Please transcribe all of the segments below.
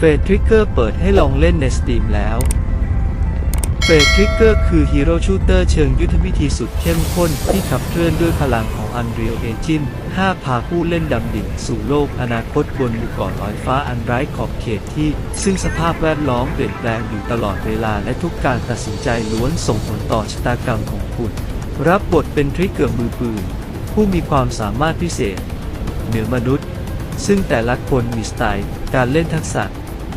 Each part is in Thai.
เฟดทริกเกอร์เปิดให้ลองเล่นในสตรีมแล้วเฟดทริกเกอร์คือฮีโร่ชูเตอร์เชิงยุทธวิธีสุดเข้มข้นที่ขับเคลื่อนด้วยพลังของ Unreal Engine 5 พาผู้เล่นดำดิ่งสู่โลกอนาคตบนหมู่เกาะลอยฟ้าอันไร้ขอบเขตที่ ซึ่งสภาพแวดล้อมเปลี่ยนแปลงอยู่ตลอดเวลาและทุกการตัดสินใจล้วนส่งผลต่อชะตากรรมของคุณ รับบทเป็นทริกเกอร์มือปืน ผู้มีความสามารถพิเศษ เหนือมนุษย์ ซึ่งแต่ละคนมีสไตล์ การเล่นทักษะ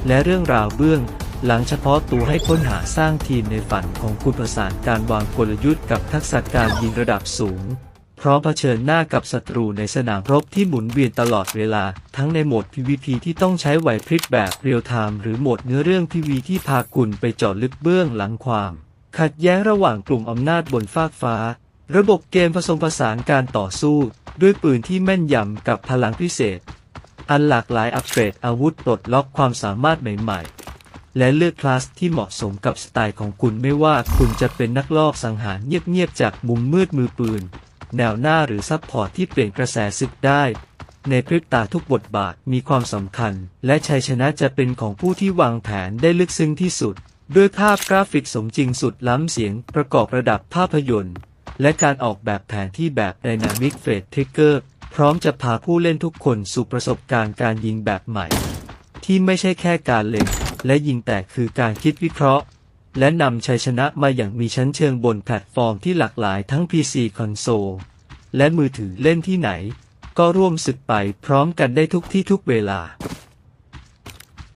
และเรื่องราวเบื้องหลังเฉพาะตัวให้ค้นหาสร้างทีมในฝันของคุณประสานการวางกลยุทธ์กับทักษะการยิงระดับสูง พร้อมเผชิญหน้ากับศัตรูในสนามรบที่หมุนเวียนตลอดเวลา ทั้งในโหมด PVP ที่ต้องใช้ไหวพริบแบบเรียลไทม์หรือโหมดเนื้อเรื่อง PV ที่พาคุณไปเจาะลึกเบื้องหลังความ ขัดแย้งระหว่างกลุ่มอำนาจบนฟากฟ้า ระบบเกมผสมผสานการต่อสู้ ด้วยปืนที่แม่นยำกับพลังพิเศษ อันหลากหลายอัปเกรดอาวุธปลดล็อกความสามารถใหม่ๆ และเลือกคลาสที่เหมาะสมกับสไตล์ของคุณไม่ว่าคุณจะเป็นนักลอบสังหารเงียบๆจากมุมมืดมือปืน แนวหน้าหรือซับพอร์ตที่เปลี่ยนกระแสศึกได้ ในพริบตาทุกบทบาทมีความสำคัญ และชัยชนะจะเป็นของผู้ที่วางแผนได้ลึกซึ้งที่สุด ด้วยภาพกราฟิกสมจริงสุดล้ำเสียงประกอบระดับภาพยนตร์ และการออกแบบแผนที่แบบ Dynamic f a d e Trigger ร้อมจะพาผู้เล่นทุกคนสู่ประสบการณ์การยิงแบบใหม่ ที่ไม่ใช่แค่การเล็งและยิงแต่คือการคิดวิเคราะห์ และนำชัยชนะมาอย่างมีชั้นเชิงบนแพลตฟอร์มที่หลากหลายทั้ง PC คอนโซลและมือถือเล่นที่ไหน ก็ร่วมสึกไปพร้อมกันได้ทุกที่ทุกเวลา